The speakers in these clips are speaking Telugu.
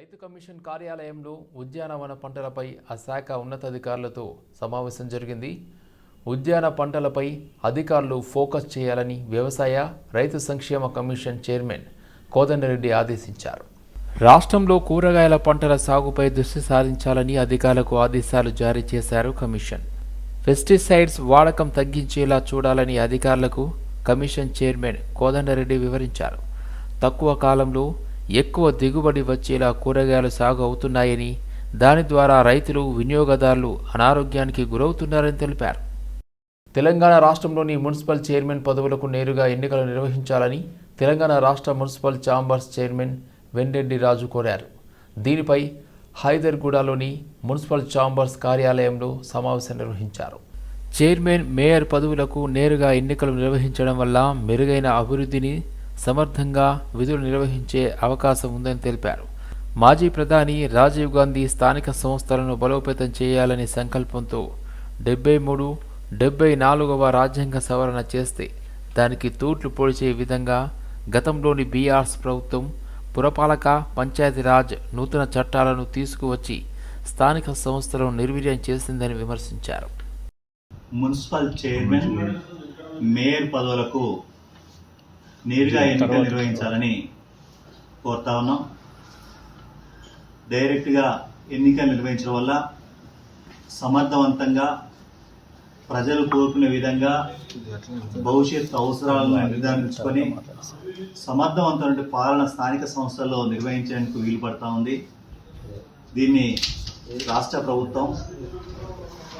రైతు కమిషన్ కార్యాలయంలో ఉద్యానవన పంటలపై ఆ శాఖ ఉన్నతాధికారులతో సమావేశం జరిగింది. ఉద్యాన పంటలపై అధికారులు ఫోకస్ చేయాలని వ్యవసాయ రైతు సంక్షేమ కమిషన్ చైర్మన్ కోదండరెడ్డి ఆదేశించారు. రాష్ట్రంలో కూరగాయల పంటల సాగుపై దృష్టి సారించాలని అధికారులకు ఆదేశాలు జారీ చేశారు కమిషన్. పెస్టిసైడ్స్ వాడకం తగ్గించేలా చూడాలని అధికారులకు కమిషన్ చైర్మన్ కోదండరెడ్డి వివరించారు. తక్కువ కాలంలో ఎక్కువ దిగుబడి వచ్చేలా కూరగాయలు సాగు అవుతున్నాయని దాని ద్వారా రైతులు వినియోగదారులు అనారోగ్యానికి గురవుతున్నారని తెలిపారు. తెలంగాణ రాష్ట్రంలోని మున్సిపల్ చైర్మన్ పదవులకు నేరుగా ఎన్నికలు నిర్వహించాలని తెలంగాణ రాష్ట్ర మున్సిపల్ ఛాంబర్స్ చైర్మన్ వెండెడ్డి రాజు కోరారు. దీనిపై హైదర్గూడలోని మున్సిపల్ ఛాంబర్స్ కార్యాలయంలో సమావేశం నిర్వహించారు. చైర్మన్ మేయర్ పదవులకు నేరుగా ఎన్నికలు నిర్వహించడం వల్ల మెరుగైన అభివృద్ధిని సమర్థంగా విధులు నిర్వహించే అవకాశం ఉందని తెలిపారు. మాజీ ప్రధాని రాజీవ్ గాంధీ స్థానిక సంస్థలను బలోపేతం చేయాలనే సంకల్పంతో డెబ్బై మూడు డెబ్బై నాలుగవ రాజ్యాంగ సవరణ చేస్తే దానికి తూట్లు పొడిచే విధంగా గతంలోని బీఆర్ఎస్ ప్రభుత్వం పురపాలక పంచాయతీరాజ్ నూతన చట్టాలను తీసుకువచ్చి స్థానిక సంస్థలను నిర్వీర్యం చేసిందని విమర్శించారు. మున్సిపల్ చైర్మన్ మేయర్ పదవులకు నేరుగా ఎన్నికలు నిర్వహించాలని కోరుతా ఉన్నాం. డైరెక్ట్గా ఎన్నికలు నిర్వహించడం వల్ల సమర్థవంతంగా ప్రజలు కోరుకునే విధంగా భవిష్యత్ అవసరాలను నిర్ధారించుకొని సమర్థవంతమైన పాలన స్థానిక సంస్థల్లో నిర్వహించడానికి వీలు పడతా ఉంది. దీన్ని రాష్ట్ర ప్రభుత్వం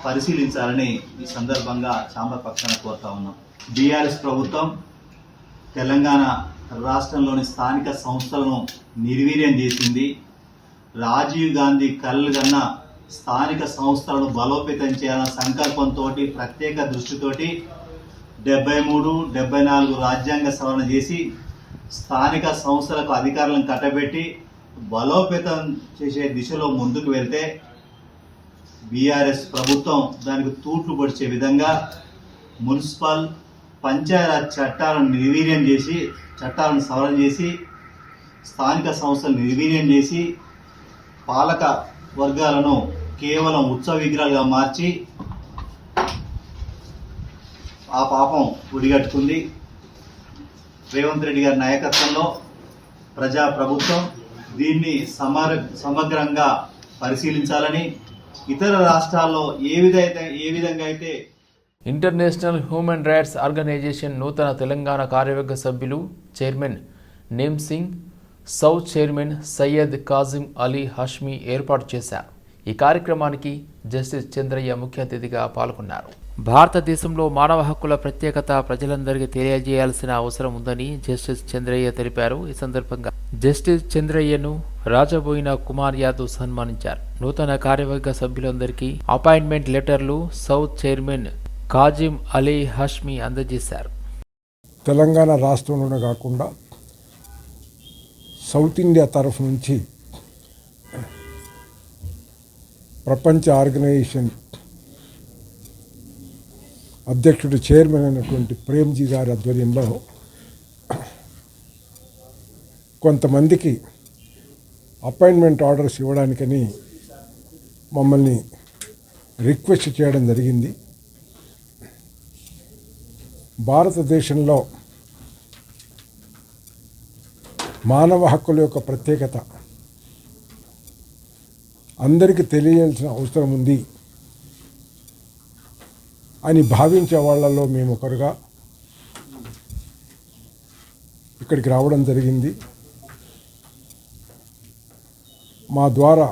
పరిశీలించాలని ఈ సందర్భంగా చాంబర్ పక్షాన కోరుతా ఉన్నాం. బీఆర్ఎస్ ప్రభుత్వం తెలంగాణ రాష్ట్రంలోని స్థానిక సంస్థలను నిర్వీర్యం చేసింది. రాజీవ్ గాంధీ కళ్ళు కన్నా స్థానిక సంస్థలను బలోపేతం చేయాలన్న సంకల్పంతో ప్రత్యేక దృష్టితోటి డెబ్బై మూడు డెబ్బై నాలుగు రాజ్యాంగ సవరణ చేసి స్థానిక సంస్థలకు అధికారులను కట్టబెట్టి బలోపేతం చేసే దిశలో ముందుకు వెళ్తే బీఆర్ఎస్ ప్రభుత్వం దానికి తూట్లు పొడిచే విధంగా మున్సిపల్ పంచాయత్ చట్టాలను నిర్వీర్యం చేసి చట్టాలను సవరణ చేసి స్థానిక సంస్థలు నిర్వీర్యం చేసి పాలక వర్గాలను కేవలం ఉత్సవ విగ్రహాలుగా మార్చి ఆ పాపం ఉడిగట్టుకుంది. రేవంత్ రెడ్డి గారి నాయకత్వంలో ప్రజా ప్రభుత్వం దీన్ని సమర సమగ్రంగా పరిశీలించాలని ఇతర రాష్ట్రాల్లో ఏ విధైతే ఏ విధంగా అయితే ఇంటర్నేషనల్ హ్యూమన్ రైట్స్ ఆర్గనైజేషన్ నూతన తెలంగాణ కార్యవర్గ సభ్యులు chairman Nem Singh south chairman Syed Kazim Ali Hashmi ఏర్పాటు చేశారు. ఈ కార్యక్రమానికి జస్టిస్ చంద్రయ్య ముఖ్య అతిథిగా పాల్గొన్నారు. భారతదేశంలో మానవ హక్కుల ప్రత్యేకత ప్రజలందరికీ తెలియజేయాల్సిన అవసరం ఉందని జస్టిస్ చంద్రయ్య తెలిపారు. ఈ సందర్భంగా జస్టిస్ చంద్రయ్యను రాజబోయిన కుమార్ యాదవ్ సన్మానించారు. నూతన కార్యవర్గ సభ్యులందరికీ అపాయింట్మెంట్ లెటర్లు సౌత్ చైర్మన్ కాజిం అలీ హష్మి అందజేశారు. తెలంగాణ రాష్ట్రంలోనే కాకుండా సౌత్ ఇండియా తరఫు నుంచి ప్రపంచ ఆర్గనైజేషన్ అధ్యక్షుడు చైర్మన్ అయినటువంటి ప్రేమ్జీ గారి ఆధ్వర్యంలో కొంతమందికి అపాయింట్మెంట్ ఆర్డర్స్ ఇవ్వడానికని మమ్మల్ని రిక్వెస్ట్ చేయడం జరిగింది. భారతదేశంలో మానవ హక్కుల యొక్క ప్రత్యేకత అందరికీ తెలియాల్సిన అవసరం ఉంది అని భావించే వాళ్ళలో మేము ఒకరుగా ఇక్కడికి రావడం జరిగింది. మా ద్వారా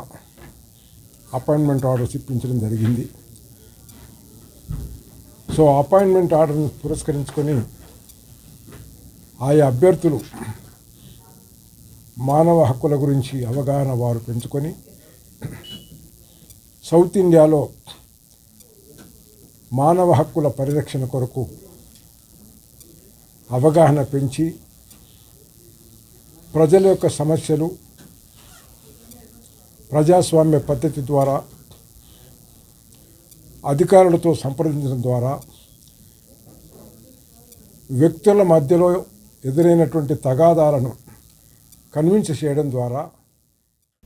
అపాయింట్మెంట్ ఆర్డర్స్ ఇప్పించడం జరిగింది. సో అపాయింట్మెంట్ ఆర్డర్ని పురస్కరించుకొని ఆయా అభ్యర్థులు మానవ హక్కుల గురించి అవగాహన వారు పెంచుకొని సౌత్ ఇండియాలో మానవ హక్కుల పరిరక్షణ కొరకు అవగాహన పెంచి ప్రజల యొక్క సమస్యలు ప్రజాస్వామ్య పద్ధతి ద్వారా అధికారులతో సంప్రదించడం ద్వారా వ్యక్తుల మధ్యలో ఎదురైనటువంటి తగాదాలను కన్విన్స్ చేయడం ద్వారా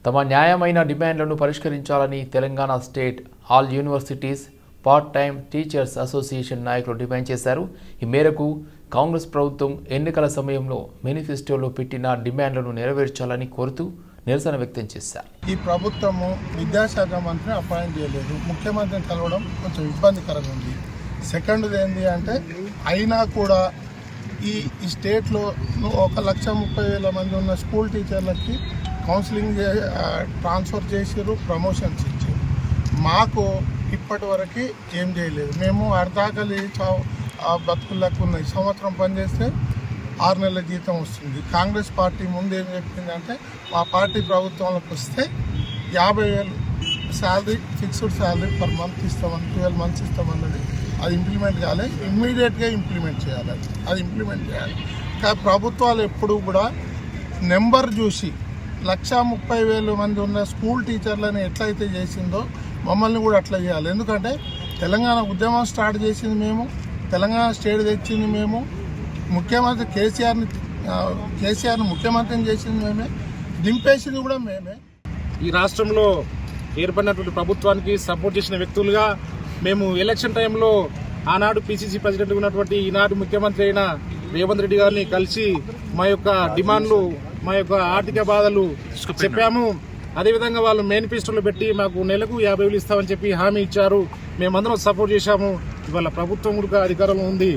తమ న్యాయమైన డిమాండ్లను పరిష్కరించాలని Telangana state all universities part time teachers association నాయకులు డిమాండ్ చేశారు. ఈ మేరకు కాంగ్రెస్ ప్రభుత్వం ఎన్నికల సమయంలో మేనిఫెస్టోలో పెట్టిన డిమాండ్లను నెరవేర్చాలని కోరుతూ నిరసన వ్యక్తం చేశారు. ఈ ప్రభుత్వము విద్యాశాఖ మంత్రిని అపాయింట్ చేయలేదు. ముఖ్యమంత్రిని కలవడం కొంచెం ఇబ్బందికరంగా ఉంది. సెకండ్ది ఏంటి అంటే అయినా కూడా ఈ ఈ స్టేట్లో ఒక లక్ష ముప్పై వేల మంది ఉన్న స్కూల్ టీచర్లకి కౌన్సిలింగ్ ట్రాన్స్ఫర్ చేసారు ప్రమోషన్స్ ఇచ్చారు మాకు ఇప్పటి వరకు ఏం చేయలేదు. మేము అర్ధాకలి బతుకులకు ఉన్న ఈ సంవత్సరం పనిచేస్తే ఆరు నెలల జీతం వస్తుంది. కాంగ్రెస్ పార్టీ ముందు ఏం చెప్పిందంటే మా పార్టీ ప్రభుత్వంలోకి వస్తే యాభై వేలు salary fixed salary per month ఇస్తామని ట్వెల్వ్ మంత్స్ ఇస్తామన్నది అది ఇంప్లిమెంట్ కాలే ఇమ్మీడియట్గా ఇంప్లిమెంట్ చేయాలి. అది. ఇంప్లిమెంట్ చేయాలి. కానీ ప్రభుత్వాలు ఎప్పుడు కూడా నెంబర్ చూసి లక్షా ముప్పై వేలు మంది ఉన్న స్కూల్ టీచర్లను ఎట్లయితే చేసిందో మమ్మల్ని కూడా అట్లా చేయాలి. ఎందుకంటే తెలంగాణ ఉద్యమం స్టార్ట్ చేసింది మేము తెలంగాణ స్టేట్ తెచ్చింది మేము ముఖ్యమంత్రి కేసీఆర్ని కేసీఆర్ని ముఖ్యమంత్రిని చేసింది మేమే. దింపేసింది కూడా మేమే. ఈ రాష్ట్రంలో ఏర్పడినటువంటి ప్రభుత్వానికి సపోర్ట్ చేసిన వ్యక్తులుగా మేము ఎలక్షన్ టైంలో ఆనాడు పిసిసి ప్రెసిడెంట్ ఉన్నటువంటి ఈనాడు ముఖ్యమంత్రి అయిన రేవంత్ రెడ్డి గారిని కలిసి మా యొక్క డిమాండ్లు మా యొక్క ఆర్థిక బాధలు చెప్పాము. అదేవిధంగా వాళ్ళు మేనిఫెస్టోలో పెట్టి మాకు నెలకు యాభై వేలు ఇస్తామని చెప్పి హామీ ఇచ్చారు. మేమందరం సపోర్ట్ చేశాము. ఇవాళ ప్రభుత్వం కూడా అధికారంలో ఉంది.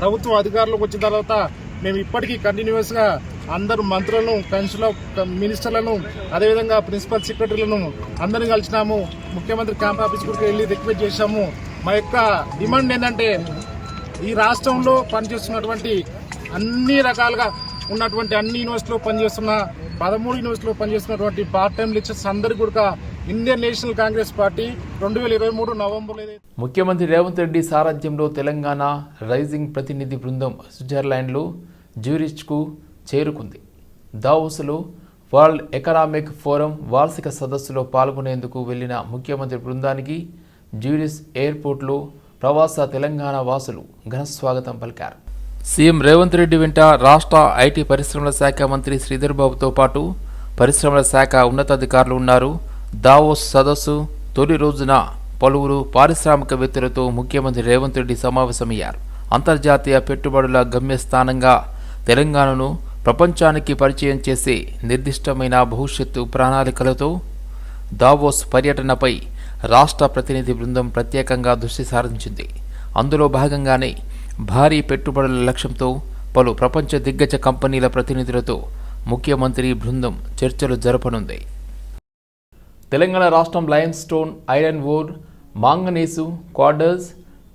ప్రభుత్వం అధికారంలోకి వచ్చిన తర్వాత మేము ఇప్పటికీ కంటిన్యూస్గా అందరు మంత్రులను కన్సులర్ మినిస్టర్లను అదేవిధంగా ప్రిన్సిపల్ సెక్రటరీలను అందరిని కలిసినాము. ముఖ్యమంత్రి క్యాంప్ ఆఫీస్ కూడా వెళ్ళి రిక్వెస్ట్ చేశాము. మా యొక్క డిమాండ్ ఏంటంటే ఈ రాష్ట్రంలో పనిచేస్తున్నటువంటి అన్ని రకాలుగా ఉన్నటువంటి అన్ని యూనివర్సిటీలో పనిచేస్తున్న పదమూడు యూనివర్సిటీలో పనిచేస్తున్నటువంటి పార్ట్ టైం లెక్చర్స్ అందరికీ కూడా ఇండియన్ నేషనల్ కాంగ్రెస్ పార్టీ రెండు వేల ఇరవై మూడు నవంబర్లో ముఖ్యమంత్రి రేవంత్ రెడ్డి సారథ్యంలో తెలంగాణ రైజింగ్ ప్రతినిధి బృందం స్విట్జర్లాండ్లో జ్యూరిచ్కు చేరుకుంది. దావోస్లో వరల్డ్ ఎకనామిక్ ఫోరం వార్షిక సదస్సులో పాల్గొనేందుకు వెళ్ళిన ముఖ్యమంత్రి బృందానికి జ్యూరిస్ ఎయిర్పోర్ట్లో ప్రవాస తెలంగాణ వాసులు ఘన స్వాగతం పలికారు. సీఎం రేవంత్ రెడ్డి వెంట రాష్ట్ర ఐటీ పరిశ్రమల శాఖ మంత్రి శ్రీధర్ బాబుతో పాటు పరిశ్రమల శాఖ ఉన్నతాధికారులు ఉన్నారు. దావోస్ సదస్సు తొలి రోజున పలువురు పారిశ్రామికవేత్తలతో ముఖ్యమంత్రి రేవంత్ రెడ్డి సమావేశమయ్యారు. అంతర్జాతీయ పెట్టుబడుల గమ్యస్థానంగా తెలంగాణను ప్రపంచానికి పరిచయం చేసే నిర్దిష్టమైన భవిష్యత్తు ప్రణాళికలతో దావోస్ పర్యటనపై రాష్ట్ర ప్రతినిధి బృందం ప్రత్యేకంగా దృష్టి సారించింది. అందులో భాగంగానే భారీ పెట్టుబడుల లక్ష్యంతో పలు ప్రపంచ దిగ్గజ కంపెనీల ప్రతినిధులతో ముఖ్యమంత్రి బృందం చర్చలు జరపనుంది. తెలంగాణ రాష్ట్రం limestone iron ore manganese క్వార్డర్స్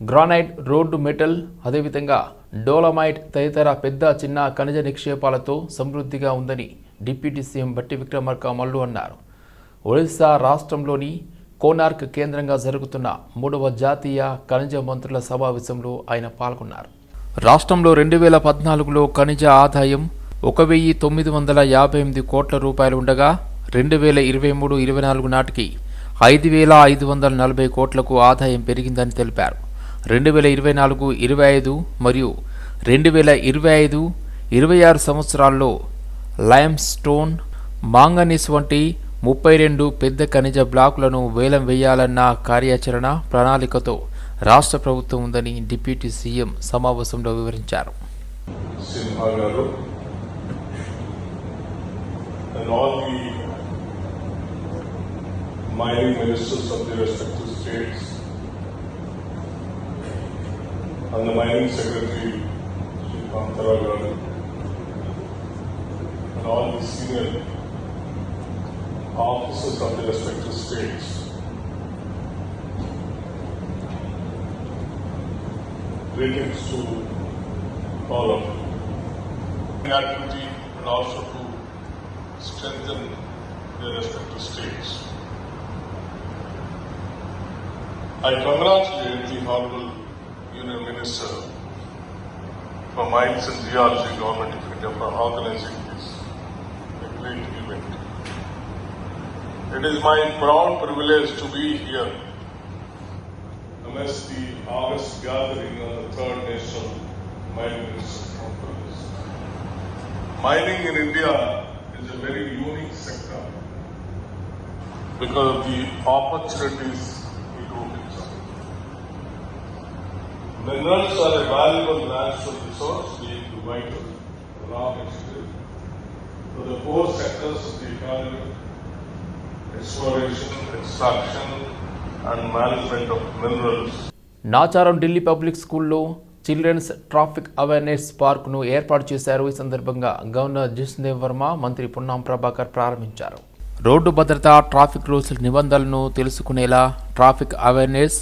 గ్రానైట్ రోడ్డు మెటల్ అదేవిధంగా డోలమైట్ తదితర పెద్ద చిన్న ఖనిజ నిక్షేపాలతో సమృద్ధిగా ఉందని డిప్యూటీ సీఎం బట్టి విక్రమార్క మల్లు అన్నారు. ఒడిశా రాష్ట్రంలోని కోనార్క్ కేంద్రంగా జరుగుతున్న మూడవ జాతీయ ఖనిజ మంత్రుల సమావేశంలో ఆయన పాల్గొన్నారు. రాష్ట్రంలో రెండు వేల పద్నాలుగులో ఖనిజ ఆదాయం ఒక వెయ్యి తొమ్మిది వందల యాభై ఎనిమిది కోట్ల రూపాయలు ఉండగా రెండు వేల ఇరవై మూడు ఇరవై నాలుగు నాటికి ఐదు వేల ఐదు వందల నలభై కోట్లకు ఆదాయం పెరిగిందని తెలిపారు. రెండు వేల ఇరవై నాలుగు ఇరవై ఐదు మరియు రెండు వేల ఇరవై ఐదు ఇరవై ఆరు సంవత్సరాల్లో లైమ్ స్టోన్ మాంగనీస్ వంటి ముప్పై రెండు పెద్ద ఖనిజ బ్లాకులను వేలం వేయాలన్న కార్యాచరణ ప్రణాళికతో రాష్ట్ర ప్రభుత్వం ఉందని డిప్యూటీ సీఎం సమావేశంలో వివరించారు. and all the mining ministers of the respective states and the mining secretary, Sri Kantara Garu, and all the senior officers of the respective states. Greetings to all of you. Activity and also to strengthen their respective states. I congratulate the Honorable Union Minister for Mines and Geology Government of India for organizing this great event. It is my proud privilege to be here amidst the August gathering of the Third National Mining Ministers Conference. Mining in India is a very unique sector because of the opportunities Minerals are a valuable natural resource being vital, raw material, to the four sectors of the economy, exploration, extraction, and management of minerals Nacharam Delhi public స్కూల్లో చిల్డ్రన్స్ ట్రాఫిక్ అవేర్నెస్ పార్క్ను ఏర్పాటు చేశారు ఈ సందర్భంగా గవర్నర్ జిష్ణుదేవ్ వర్మ మంత్రి పున్నాం ప్రభాకర్ ప్రారంభించారు రోడ్డు భద్రత ట్రాఫిక్ రూల్స్ నిబంధనలను తెలుసుకునేలా ట్రాఫిక్ అవేర్నెస్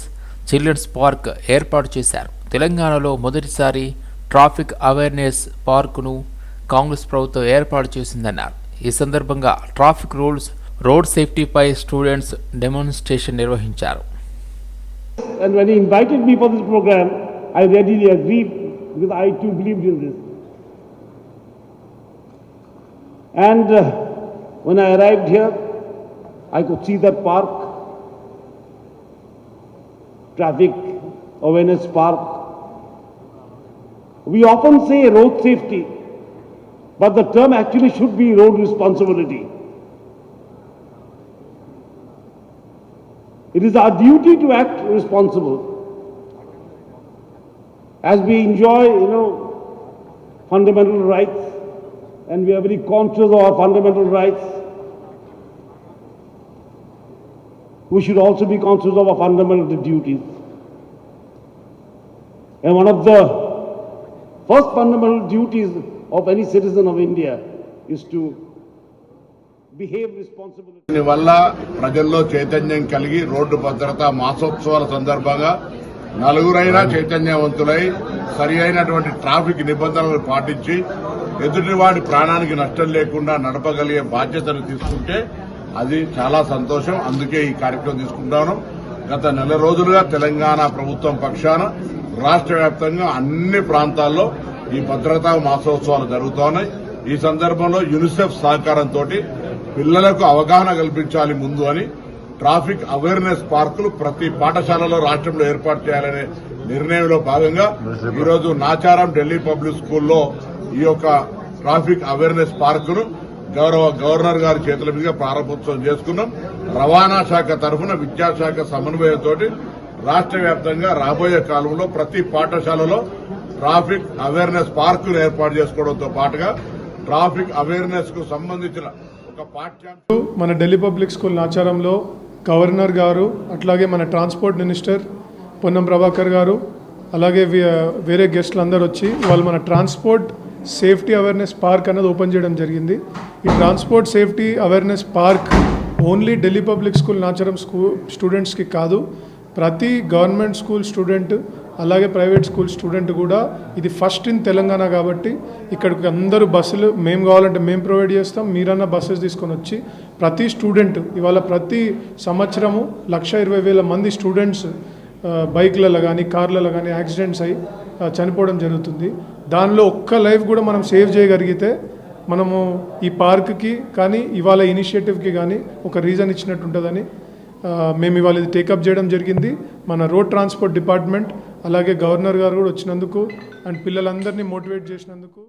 చిల్డ్రన్స్ పార్క్ ఏర్పాటు చేశారు. తెలంగాణలో మొదటిసారి ట్రాఫిక్ అవేర్నెస్ పార్కును కాంగ్రెస్ ప్రభుత్వం ఏర్పాటు చేసిందన్నారు. ఈ సందర్భంగా ట్రాఫిక్ రూల్స్ రోడ్ సేఫ్టీపై స్టూడెంట్స్ డెమోన్స్ట్రేషన్ నిర్వహించారు. And uh, when I arrived here, I could see that park. Traffic awareness park. We often say road safety, but the term actually should be road responsibility. It is our duty to act responsible. As we enjoy, you know, fundamental rights, and we are very conscious of our fundamental rights, we should also be conscious of our fundamental duties. And one of the first fundamental duties of any citizen of India is to behave responsibly. దీని వల్ల ప్రజల్లో చైతన్యం కలిగి రోడ్డు భద్రతా మాసోత్సవాల సందర్భంగా నలుగురైనా చైతన్యవంతులై సరి అయినటువంటి ట్రాఫిక్ నిబంధనలు పాటించి ఎదుటివాడి ప్రాణానికి నష్టం లేకుండా నడపగలిగే బాధ్యతను తీసుకుంటే అది చాలా సంతోషం. అందుకే ఈ కార్యక్రమం తీసుకుంటాను. గత నెల రోజులుగా తెలంగాణ ప్రభుత్వం పక్షాన రాష్ట్ర వ్యాప్తంగా అన్ని ప్రాంతాల్లో ఈ భద్రతా మాసోత్సవాలు జరుగుతున్నాయి ఈ సందర్భంలో యునిసెఫ్ సహకారంతో పిల్లలకు అవగాహన కల్పించాలి ముందు అని ట్రాఫిక్ అవేర్నెస్ పార్కులు ప్రతి పాఠశాలలో రాష్ట్రంలో ఏర్పాటు చేయాలనే నిర్ణయంలో భాగంగా ఈరోజు నాచారం ఢిల్లీ పబ్లిక్ స్కూల్లో ఈ యొక్క ట్రాఫిక్ అవేర్నెస్ పార్కును గౌరవ గవర్నర్ గారి చేతుల మీదుగా ప్రారంభోత్సవం చేసుకున్నాం. రవాణా శాఖ తరఫున విద్యాశాఖ సమన్వయంతో రాష్ట్ర వ్యాప్తంగా రాబోయే కాలంలో ప్రతి పాఠశాలలో ట్రాఫిక్ అవేర్నెస్ పార్కులు ఏర్పాటు చేసుకోవడంతో పాటుగా ట్రాఫిక్ అవేర్నెస్కు సంబంధించిన ఒక పాఠ్యాంశం మన ఢిల్లీ పబ్లిక్ స్కూల్ నాచారంలో గవర్నర్ గారు అట్లాగే మన ట్రాన్స్పోర్ట్ మినిస్టర్ పొన్నం ప్రభాకర్ గారు అలాగే వే- వేరే గెస్టులు అందరూ వచ్చి వాళ్ళు మన ట్రాన్స్పోర్ట్ సేఫ్టీ అవేర్నెస్ పార్క్ అనేది ఓపెన్ చేయడం జరిగింది. ఈ transport safety awareness park only Delhi public school Nacharam school స్టూడెంట్స్కి కాదు ప్రతి గవర్నమెంట్ స్కూల్ స్టూడెంట్ అలాగే ప్రైవేట్ స్కూల్ స్టూడెంట్ కూడా ఇది ఫస్ట్ ఇన్ తెలంగాణ కాబట్టి ఇక్కడికి అందరూ బస్సులు మేము కావాలంటే మేము ప్రొవైడ్ చేస్తాం మీరన్నా బస్సెస్ తీసుకొని వచ్చి ప్రతి స్టూడెంట్ ఇవాళ ప్రతి సంవత్సరము లక్ష ఇరవై వేల మంది స్టూడెంట్స్ బైక్లలో కానీ కార్లలో కానీ యాక్సిడెంట్స్ అయి చనిపోవడం జరుగుతుంది. దానిలో ఒక్క లైఫ్ కూడా మనం సేవ్ చేయగలిగితే మనము ఈ పార్క్కి కానీ ఇవాళ ఇనిషియేటివ్కి కానీ ఒక రీజన్ ఇచ్చినట్టు ఉంటుందని మేము ఇవాళ ఇది టేకప్ చేయడం జరిగింది. మన రోడ్ ట్రాన్స్పోర్ట్ డిపార్ట్మెంట్ అలాగే గవర్నర్ గారు కూడా వచ్చినందుకు అండ్ పిల్లలందరినీ మోటివేట్ చేసినందుకు.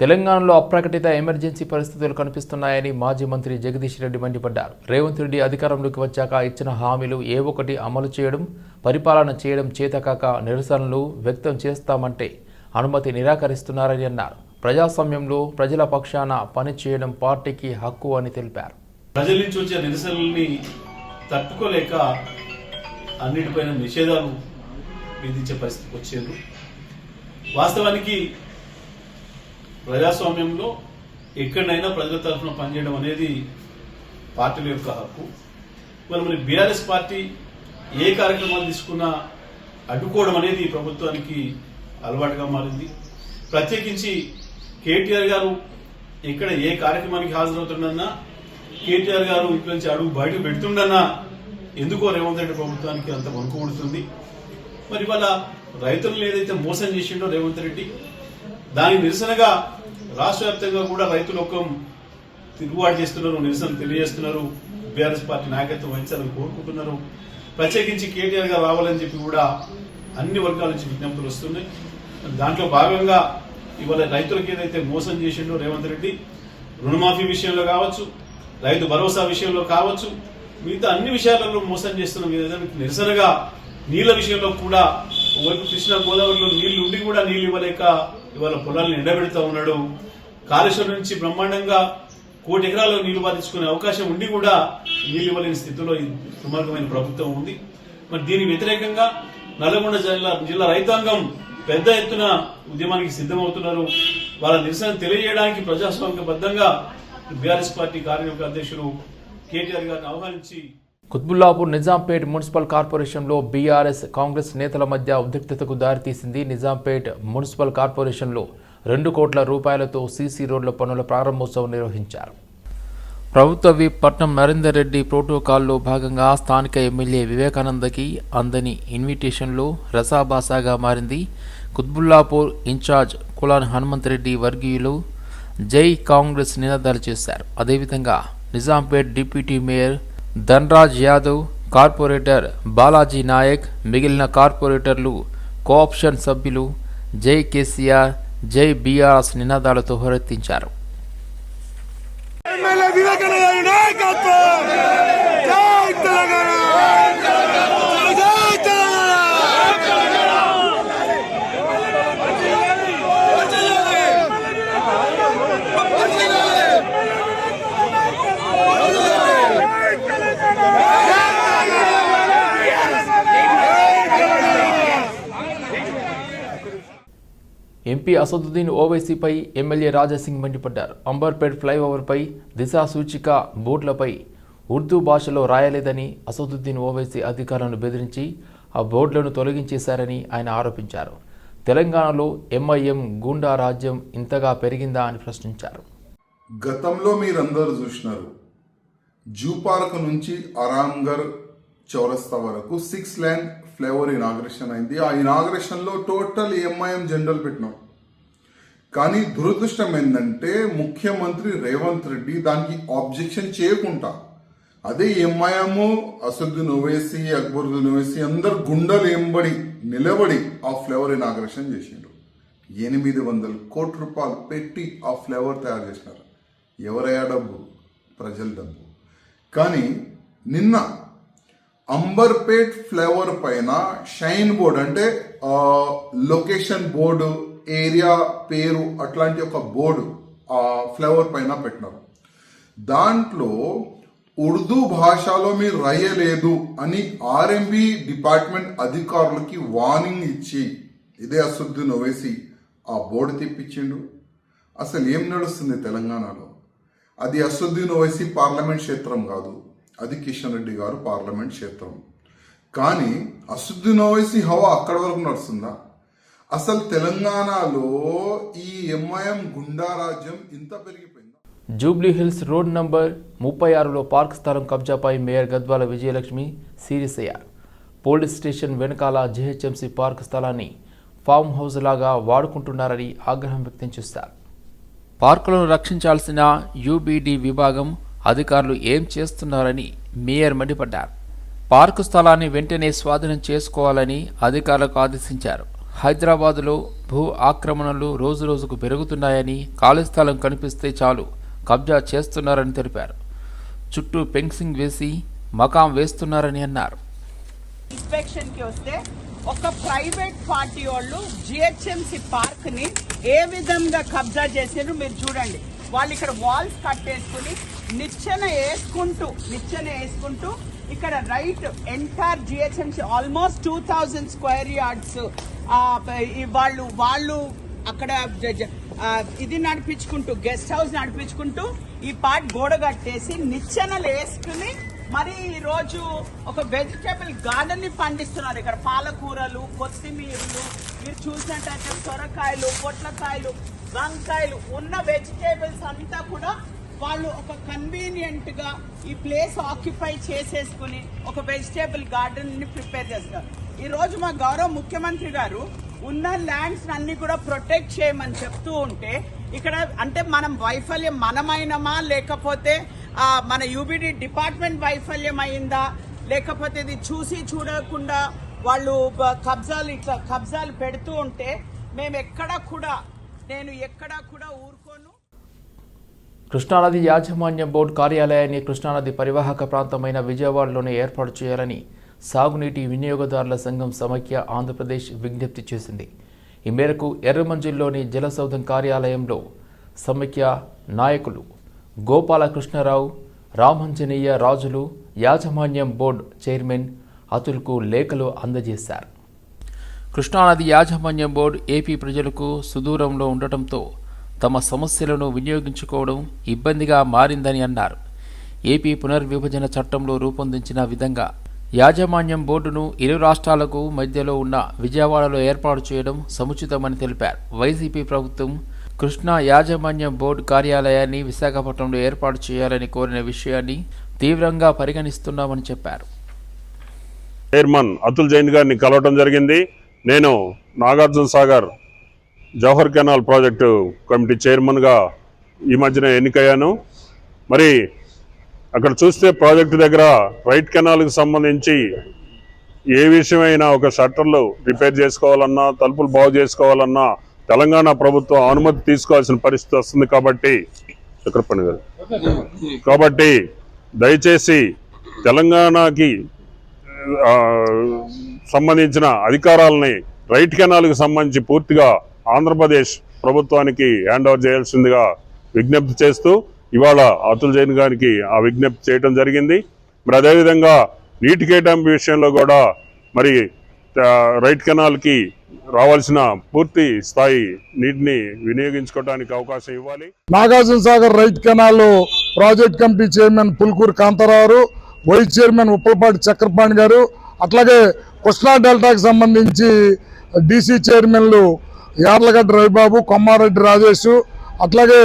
తెలంగాణలో అప్రకటిత ఎమర్జెన్సీ పరిస్థితులు కనిపిస్తున్నాయని మాజీ మంత్రి జగదీష్ రెడ్డి మండిపడ్డారు. రేవంత్ రెడ్డి అధికారంలోకి వచ్చాక ఇచ్చిన హామీలు ఏ ఒక్కటి అమలు చేయడం పరిపాలన చేయడం చేతకాక నిరసనలు వ్యక్తం చేస్తామంటే అనుమతి నిరాకరిస్తున్నారని అన్నారు. ప్రజాస్వామ్యంలో ప్రజల పక్షాన పని చేయడం పార్టీకి హక్కు అని తెలిపారు. ప్రజల నుంచి వచ్చే నిరసనల్ని తట్టుకోలేక అన్నిటిపైన నిషేధాలు విధించే పరిస్థితికి వచ్చేది వాస్తవానికి ప్రజాస్వామ్యంలో ఎక్కడైనా ప్రజల తరఫున పనిచేయడం అనేది పార్టీల యొక్క హక్కు. మరి మరి బీఆర్ఎస్ పార్టీ ఏ కార్యక్రమాలు తీసుకున్నా అడ్డుకోవడం అనేది ప్రభుత్వానికి అలవాటుగా మారింది. ప్రత్యేకించి కేటీఆర్ గారు ఇక్కడ ఏ కార్యక్రమానికి హాజరవుతుండన్నా కేటీఆర్ గారు ఇంట్లో నుంచి అడుగు బయట పెడుతుండన్నా ఎందుకో రేవంత్ రెడ్డి ప్రభుత్వానికి అంత వణుకు పుడుతుంది మరి ఇవాళ రైతులను ఏదైతే మోసం చేసిండో రేవంత్ రెడ్డి దానికి నిరసనగా రాష్ట్ర వ్యాప్తంగా కూడా రైతులు ఒక తిరుగుబాటు చేస్తున్నారు నిరసన తెలియజేస్తున్నారు. బీఆర్ఎస్ పార్టీ నాయకత్వం వహించాలని కోరుకుంటున్నారు. ప్రత్యేకించి కేటీఆర్ గారు రావాలని చెప్పి కూడా అన్ని వర్గాల నుంచి విజ్ఞప్తులు వస్తున్నాయి. దాంట్లో భాగంగా ఇవాళ రైతులకు ఏదైతే మోసం చేసిండో రేవంత్ రెడ్డి రుణమాఫీ విషయంలో కావచ్చు రైతు భరోసా విషయంలో కావచ్చు మిగతా అన్ని విషయాలలో మోసం చేస్తున్న. మీద నిరసనగా నీళ్ళ విషయంలో కూడా ఒకవైపు కృష్ణా గోదావరిలో నీళ్ళు ఉండి కూడా నీళ్ళు ఇవ్వలేక ఇవాళ పొలాలను ఎండబెడతా ఉన్నాడు. కాళేశ్వరం నుంచి బ్రహ్మాండంగా కోటి ఎకరాల్లో నీళ్ళు బాధించుకునే అవకాశం ఉండి కూడా నీళ్ళు ఇవ్వలేని స్థితిలో సుమార్గమైన దుర్మార్గమైన ప్రభుత్వం ఉంది. మరి దీనికి వ్యతిరేకంగా నల్గొండ జిల్లా జిల్లా రైతాంగం పెద్ద ఎత్తున ఉద్యమానికి సిద్ధమవుతున్నారు. వాళ్ళ నిరసన తెలియజేయడానికి ప్రజాస్వామికబద్ధంగా బీఆర్ఎస్ పార్టీ కార్యనిర్వాహక అధ్యక్షులు కేటీఆర్ గారిని ఆహ్వానించి కుత్బుల్లాపూర్ నిజాంపేట్ మున్సిపల్ కార్పొరేషన్లో బీఆర్ఎస్ కాంగ్రెస్ నేతల మధ్య ఉద్రిక్తతకు దారితీసింది నిజాంపేట్ మున్సిపల్ కార్పొరేషన్లో రెండు కోట్ల రూపాయలతో సీసీ రోడ్ల పనుల ప్రారంభోత్సవం నిర్వహించారు. ప్రభుత్వ విప్ పట్నం నరేందర్ రెడ్డి ప్రోటోకాల్లో భాగంగా స్థానిక ఎమ్మెల్యే వివేకానందకి అందని ఇన్విటేషన్లో రసాబాసాగా మారింది. కుత్బుల్లాపూర్ ఇన్ఛార్జ్ కులాన్ హనుమంత్ రెడ్డి వర్గీయులు జై కాంగ్రెస్ నినాదాలు చేశారు. అదేవిధంగా Nizampet deputy mayor Dhanraj Yadav corporator Balaji Nayak మిగిలిన కార్పొరేటర్లు కోఆప్షన్ సభ్యులు జై కేసీఆర్ జై బీఆర్ఎస్ నినాదాలతో హోరెత్తించారు. ఎంపీ అసదుద్దీన్ ఓవైసీపై ఎమ్మెల్యే రాజాసింగ్ మండిపడ్డారు. అంబర్పేట్ ఫ్లైఓవర్పై దిశా సూచిక బోర్డులపై ఉర్దూ భాషలో రాయలేదని అసదుద్దీన్ ఓవైసీ అధికారులను బెదిరించి ఆ బోర్డులను తొలగించేశారని ఆయన ఆరోపించారు. తెలంగాణలో ఎంఐఎం గూండా రాజ్యం ఇంతగా పెరిగిందా అని ప్రశ్నించారు. గతంలో మీరందరూ చూసినారు. జూ పార్క్ నుంచి అరాంగర్ చౌరస్తా వరకు సిక్స్ లైన్ ఫ్లేవర్ ఇనాగ్రేషన్ అయింది. ఆ ఇనాగ్రేషన్లో టోటల్ ఎంఐఎం జెండాలు పెట్టినాం. కానీ దురదృష్టం ఏంటంటే ముఖ్యమంత్రి రేవంత్ రెడ్డి దానికి ఆబ్జెక్షన్ చేయకుండా అదే ఎంఐఎం అసదుద్దీన్ ఓవైసీ అక్బరుద్దీన్ ఓవైసీ అందరు గుండెలు ఎంబడి నిలబడి ఆ ఫ్లేవర్ ఇనాగ్రేషన్ చేసిండు ఎనిమిది వందల కోట్ల రూపాయలు పెట్టి ఆ ఫ్లేవర్ తయారు చేసినారు. ఎవరయ్యా డబ్బు? ప్రజల డబ్బు. కానీ నిన్న అంబర్పేట్ ఫ్లేవర్ పైన షైన్ బోర్డ్ అంటే లొకేషన్ బోర్డు ఏరియా పేరు అట్లాంటి ఒక బోర్డు ఆ ఫ్లేవర్ పైన పెట్టినారు. దాంట్లో ఉర్దూ భాషలో మీరు రాయలేదు అని ఆర్ఎంబి డిపార్ట్మెంట్ అధికారులకి వార్నింగ్ ఇచ్చి ఇదే అశుద్ధి నవ్వేసి ఆ బోర్డు తెప్పించిండు. అసలు ఏం నడుస్తుంది తెలంగాణలో? అది అసదుద్దీన్ ఓవైసీ పార్లమెంట్ క్షేత్రం కాదు. అది కిషన్ రెడ్డి గారు పార్లమెంట్ క్షేత్రం. కానీ అసదుద్దీన్ ఓవైసీ హవా అక్కడ వరకు నడుస్తుందా? అసలు తెలంగాణలో ఈ ఎంఐఎం గుండా రాజ్యం ఇంత పెరిగిపోయింది? జూబ్లీ హిల్స్ రోడ్ నంబర్ ముప్పై ఆరులో పార్క్ స్థలం కబ్జాపై మేయర్ గద్వాల విజయలక్ష్మి సీరియస్ అయ్యారు. పోలీస్ స్టేషన్ వెనకాల జీహెచ్ఎంసీ పార్క్ స్థలాన్ని ఫామ్ హౌస్ లాగా వాడుకుంటున్నారని ఆగ్రహం వ్యక్తం చేశారు. పార్కులను రక్షించాల్సిన యూబీడీ విభాగం అధికారులు ఏం చేస్తున్నారని మేయర్ మండిపడ్డారు. పార్కు స్థలాన్ని వెంటనే స్వాధీనం చేసుకోవాలని అధికారులకు ఆదేశించారు. హైదరాబాదులో భూ ఆక్రమణలు రోజురోజుకు పెరుగుతున్నాయని ఖాళీ స్థలం కనిపిస్తే చాలు కబ్జా చేస్తున్నారని తెలిపారు. చుట్టూ ఫెన్సింగ్ వేసి మకాం వేస్తున్నారని అన్నారు. ఇన్స్పెక్షన్కి వస్తే ఒక ప్రైవేట్ పార్టీ వాళ్ళు జిహెచ్ఎంసి పార్క్ని ఏ విధంగా కబ్జా చేసారు మీరు చూడండి. వాళ్ళు ఇక్కడ వాల్స్ కట్టేసుకుని నిచ్చెన వేసుకుంటూ నిచ్చెన వేసుకుంటూ ఇక్కడ right entire GHMC almost two thousand square yards వాళ్ళు వాళ్ళు అక్కడ జ- ఇది నడిపించుకుంటూ గెస్ట్ హౌస్ నడిపించుకుంటూ ఈ పార్ట్ గోడ కట్టేసి నిచ్చెనలు వేసుకుని మరి ఈరోజు ఒక వెజిటేబుల్ గార్డెన్ని పండిస్తున్నారు. ఇక్కడ పాలకూరలు కొత్తిమీరలు మీరు చూసినట్టయితే సొరకాయలు పొట్లకాయలు వంకాయలు ఉన్న వెజిటేబుల్స్ అంతా కూడా వాళ్ళు ఒక కన్వీనియంట్గా ఈ ప్లేస్ ఆక్యుపై చేసేసుకుని ఒక వెజిటేబుల్ గార్డెన్ని ప్రిపేర్ చేస్తారు. ఈ రోజు మా గౌరవ ముఖ్యమంత్రి గారు ఉన్న ల్యాండ్స్ అన్ని కూడా ప్రొటెక్ట్ చేయమని చెప్తూ ఉంటే ఇక్కడ అంటే మనం వైఫల్యం మనమైనమా లేకపోతే మన యూబిడి డిపార్ట్మెంట్ వైఫల్యం అయిందా లేకపోతే ఇది చూసి చూడకుండా వాళ్ళు కబ్జాలు ఇట్లా కబ్జాలు పెడుతూ ఉంటే మేము ఎక్కడా కూడా నేను ఎక్కడా కూడా ఊరు కృష్ణానది యాజమాన్య బోర్డు కార్యాలయాన్ని కృష్ణానది పరివాహక ప్రాంతమైన విజయవాడలోనే ఏర్పాటు చేయాలని సాగునీటి వినియోగదారుల సంఘం సమైక్య ఆంధ్రప్రదేశ్ విజ్ఞప్తి చేసింది. ఈ మేరకు ఎర్రమంజిల్లోని జలసౌధం కార్యాలయంలో సమైక్య నాయకులు గోపాలకృష్ణరావు రామంజనీయ రాజులు యాజమాన్యం బోర్డు చైర్మన్ అతుల్కు లేఖలు అందజేశారు. కృష్ణానది యాజమాన్యం బోర్డు ఏపీ ప్రజలకు సుదూరంలో ఉండటంతో తమ సమస్యలను వినియోగించుకోవడం ఇబ్బందిగా మారిందని అన్నారు. ఏపీ పునర్విభజన చట్టంలో రూపొందించిన విధంగా యాజమాన్యం బోర్డును ఇరు రాష్ట్రాలకు మధ్యలో ఉన్న విజయవాడలో ఏర్పాటు చేయడం సముచితమని తెలిపారు. వైసీపీ ప్రభుత్వం కృష్ణా యాజమాన్యం బోర్డు కార్యాలయాన్ని విశాఖపట్నంలో ఏర్పాటు చేయాలని కోరిన విషయాన్ని తీవ్రంగా పరిగణిస్తున్నామని చెప్పారు. చైర్మన్ అతుల్ జైన్ గారిని కలవటం జరిగింది. నేను Nagarjuna Sagar Jawahar canal project committee చైర్మన్గా ఈ మధ్యన ఎన్నికయ్యాను. మరి అక్కడ చూస్తే ప్రాజెక్టు దగ్గర రైట్ కెనాల్కి సంబంధించి ఏ విషయమైనా ఒక షట్టర్లు రిపేర్ చేసుకోవాలన్నా తలుపులు బాగు చేసుకోవాలన్నా తెలంగాణ ప్రభుత్వం అనుమతి తీసుకోవాల్సిన పరిస్థితి వస్తుంది కాబట్టి చక్రపణి గారు. కాబట్టి దయచేసి తెలంగాణకి సంబంధించిన అధికారాలని రైట్ కెనాల్కి సంబంధించి పూర్తిగా ఆంధ్రప్రదేశ్ ప్రభుత్వానికి హ్యాండ్ ఓవర్ చేయాల్సిందిగా విజ్ఞప్తి చేస్తూ ఇవాళ అతుల్ జైన్ గారికి ఆ విజ్ఞప్తి చేయడం జరిగింది. మరి అదేవిధంగా నీటి కేటాయింపు విషయంలో కూడా మరి రైట్ కెనాల్కి రావాల్సిన పూర్తి స్థాయి నీటిని వినియోగించుకోవడానికి అవకాశం ఇవ్వాలి. Nagarjuna Sagar right canal project committee chairman Pulkuru Kantharao vice chairman Uppalapati Chakrapani garu అట్లాగే కృష్ణా డెల్టాకి సంబంధించి డీసీ చైర్మన్లు యార్లగడ్డ రవిబాబు కొమ్మారెడ్డి రాజేష్ అట్లాగే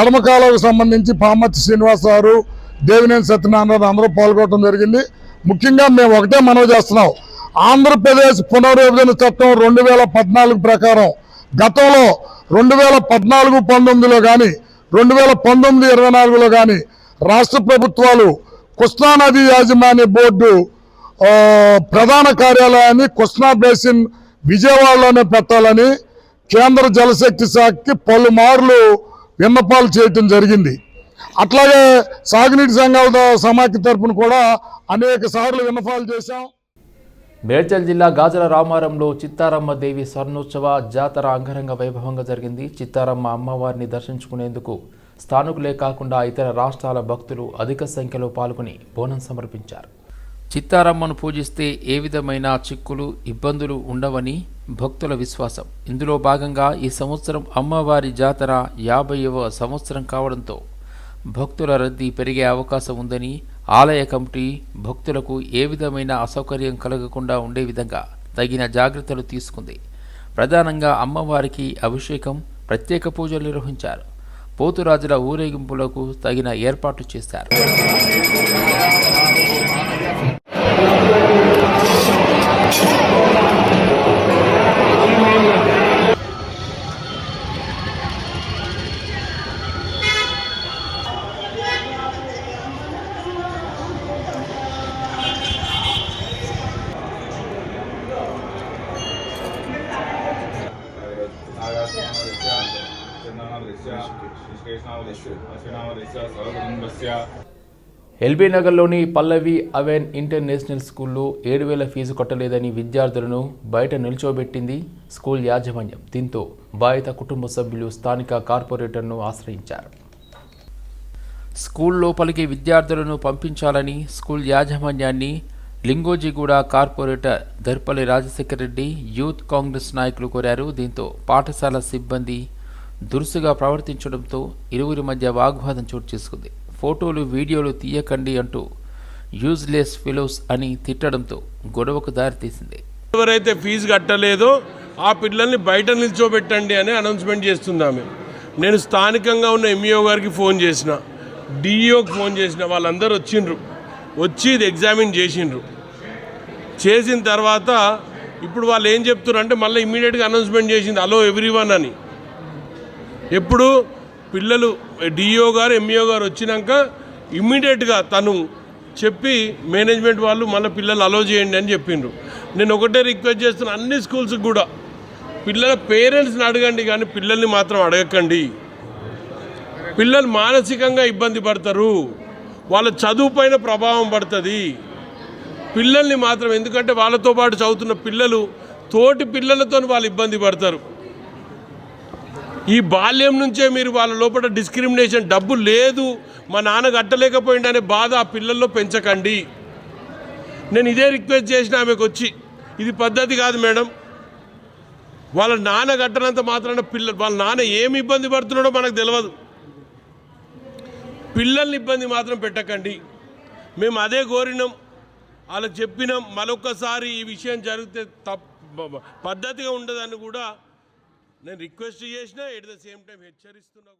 ఎడమకాలకు సంబంధించి పామర్తి శ్రీనివాస్ గారు దేవినేని సత్యనారాయణ అందరూ పాల్గొనడం జరిగింది. ముఖ్యంగా మేము ఒకటే మనవి చేస్తున్నాం. ఆంధ్రప్రదేశ్ పునర్విభజన చట్టం రెండు వేల పద్నాలుగు ప్రకారం గతంలో రెండు వేల పద్నాలుగు పంతొమ్మిదిలో కానీ రెండు వేల పంతొమ్మిది ఇరవై నాలుగులో కానీ రాష్ట్ర ప్రభుత్వాలు కృష్ణానది యాజమాన్య బోర్డు ప్రధాన కార్యాలయాన్ని కృష్ణా బేసిన్ విజయవాడలోనే పెట్టాలని కేంద్ర జలశక్తి శాఖకి పలుమార్లు విన్నపాలు చేయటం జరిగింది. అట్లాగే సాగునీటి సంఘాల సమాఖ్య తరఫున కూడా అనేక సార్లు విన్నపాలు చేశాం. మేడ్చల్ జిల్లా గాజల రామారంలో చిత్తారమ్మ దేవి స్వర్ణోత్సవ జాతర అంగరంగ వైభవంగా జరిగింది. చిత్తారమ్మ అమ్మవారిని దర్శించుకునేందుకు స్థానికులే కాకుండా ఇతర రాష్ట్రాల భక్తులు అధిక సంఖ్యలో పాల్గొని బోనం సమర్పించారు. చిత్తారమ్మను పూజిస్తే ఏ విధమైన చిక్కులు ఇబ్బందులు ఉండవని భక్తుల విశ్వాసం. ఇందులో భాగంగా ఈ సంవత్సరం అమ్మవారి జాతర యాభైవ సంవత్సరం కావడంతో భక్తుల రద్దీ పెరిగే అవకాశం ఉందని ఆలయ కమిటీ భక్తులకు ఏ విధమైన అసౌకర్యం కలగకుండా ఉండే విధంగా తగిన జాగ్రత్తలు తీసుకుంది. ప్రధానంగా అమ్మవారికి అభిషేకం ప్రత్యేక పూజలు నిర్వహించారు. పోతురాజుల ఊరేగింపులకు తగిన ఏర్పాట్లు చేశారు. ఎల్బీ నగర్లోని పల్లవి అవెన్ ఇంటర్నేషనల్ స్కూల్లో ఏడు వేల ఫీజు కట్టలేదని విద్యార్థులను బయట నిల్చోబెట్టింది స్కూల్ యాజమాన్యం. దీంతో బాధిత కుటుంబ సభ్యులు స్థానిక కార్పొరేటర్ను ఆశ్రయించారు. స్కూల్ లోపలికి విద్యార్థులను పంపించాలని స్కూల్ యాజమాన్యాన్ని లింగోజిగూడ కార్పొరేటర్ దర్పల్లి రాజశేఖర రెడ్డి యూత్ కాంగ్రెస్ నాయకులు కోరారు. దీంతో పాఠశాల సిబ్బంది దురుసుగా ప్రవర్తించడంతో ఇరువురి మధ్య వాగ్వాదం చోటు చేసుకుంది. ఫోటోలు వీడియోలు తీయకండి అంటూ యూజ్లెస్ ఫిలోస్ అని తిట్టడంతో గొడవకు దారితీసింది ఎవరైతే ఫీజు కట్టలేదో ఆ పిల్లల్ని బయట నిల్చోబెట్టండి అని అనౌన్స్మెంట్ చేస్తుందామె నేను స్థానికంగా ఉన్న ఎంఈఓ గారికి ఫోన్ చేసిన. డిఈఓకి ఫోన్ చేసిన. వాళ్ళందరూ వచ్చిండ్రు. వచ్చి ఇది ఎగ్జామిన్ చేసిండ్రు. చేసిన తర్వాత ఇప్పుడు వాళ్ళు ఏం చెప్తున్నారు అంటే మళ్ళీ ఇమీడియట్గా అనౌన్స్మెంట్ చేసింది అలో ఎవ్రీవన్ అని. ఎప్పుడు పిల్లలు డిఈఓ గారు ఎంఈఓ గారు వచ్చినాక ఇమ్మీడియట్గా తను చెప్పి మేనేజ్మెంట్ వాళ్ళు మళ్ళీ పిల్లలు అలో చేయండి అని చెప్పిండ్రు. నేను ఒకటే రిక్వెస్ట్ చేస్తున్నా అన్ని స్కూల్స్కి కూడా. పిల్లల పేరెంట్స్ని అడగండి కానీ పిల్లల్ని మాత్రం అడగకండి. పిల్లలు మానసికంగా ఇబ్బంది పడతారు. వాళ్ళ చదువు పైన ప్రభావం పడుతుంది. పిల్లల్ని మాత్రం ఎందుకంటే వాళ్ళతో పాటు చదువుతున్న పిల్లలు తోటి పిల్లలతో వాళ్ళు ఇబ్బంది పడతారు. ఈ బాల్యం నుంచే మీరు వాళ్ళ లోపల డిస్క్రిమినేషన్ డబ్బు లేదు మా నాన్న కట్టలేకపోయిందనే బాధ ఆ పిల్లల్లో పెంచకండి. నేను ఇదే రిక్వెస్ట్ చేసిన ఆమెకు వచ్చి ఇది పద్ధతి కాదు మేడం. వాళ్ళ నాన్న కట్టనంత మాత్రాన పిల్ల వాళ్ళ నాన్న ఏమి ఇబ్బంది పడుతున్నాడో మనకు తెలియదు పిల్లల్ని ఇబ్బంది మాత్రం పెట్టకండి. మేము అదే కోరినాం. వాళ్ళకి చెప్పినాం మరొకసారి ఈ విషయం జరిగితే తప్ పద్ధతిగా ఉండదని కూడా నేను రిక్వెస్ట్ చేసినా ఎట్ ద సేమ్ టైం హెచ్చరిస్తున్నా